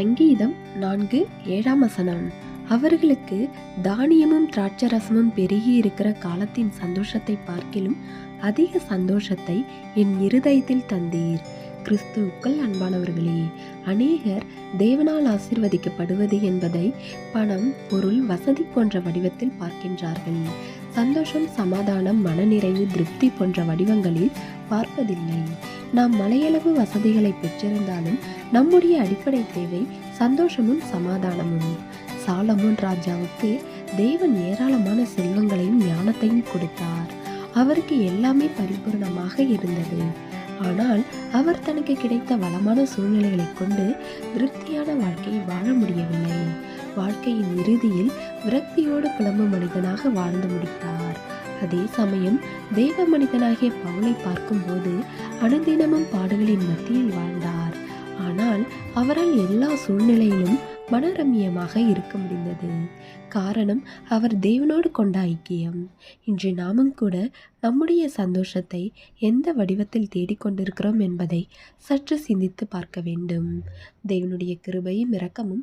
சங்கீதம் நான்கு ஏழாம் வசனம். அவர்களுக்கு தானியமும் திராட்சரசமும் பெருகி இருக்கிற காலத்தின் சந்தோஷத்தை பார்க்கிலும் அதிக சந்தோஷத்தை என் இருதயத்தில் தந்தீர். கிறிஸ்துக்கள் அன்பானவர்களே அநேகர் தேவனால் ஆசிர்வதிக்கப்படுவது என்பதை பணம் பொருள் வசதி போன்ற வடிவத்தில் பார்க்கின்றார்கள். சந்தோஷம் சமாதானம் மனநிறைவு திருப்தி போன்ற வடிவங்களில் பார்ப்பதில்லை. நாம் மலையளவு வசதிகளை பெற்றிருந்தாலும் நம்முடைய அடிப்படை தேவை சந்தோஷமும் சமாதானமும். சாலமோன் ராஜாவுக்கு தேவன் ஏராளமான செல்வங்களையும் ஞானத்தையும் கொடுத்தார். அவருக்கு எல்லாமே பரிபூர்ணமாக இருந்தது. ஆனால் அவர் தனக்கு கிடைத்த வளமான சூழ்நிலைகளை கொண்டு திருப்தியான வாழ்க்கையை வாழ முடியவில்லை. வாழ்க்கையின் இறுதியில் விரக்தியோடு புலம்பும் மனிதனாக வாழ்ந்து முடித்தார். அதே சமயம் தேவ மனிதனாகிய பவுலை பார்க்கும்போது அனுதினமும் பாடுகளின் மத்தியில் வாழ்ந்தார். ஆனால் அவரால் எல்லா சூழ்நிலையிலும் மனரம்யமாக இருக்க முடிந்தது. காரணம் அவர் தேவனோடு கொண்ட ஐக்கியம். இன்று நாமும் கூட நம்முடைய சந்தோஷத்தை எந்த வடிவத்தில் தேடிக்கொண்டிருக்கிறோம் என்பதை சற்று சிந்தித்து பார்க்க வேண்டும். தேவனுடைய கிருபையும் இரக்கமும்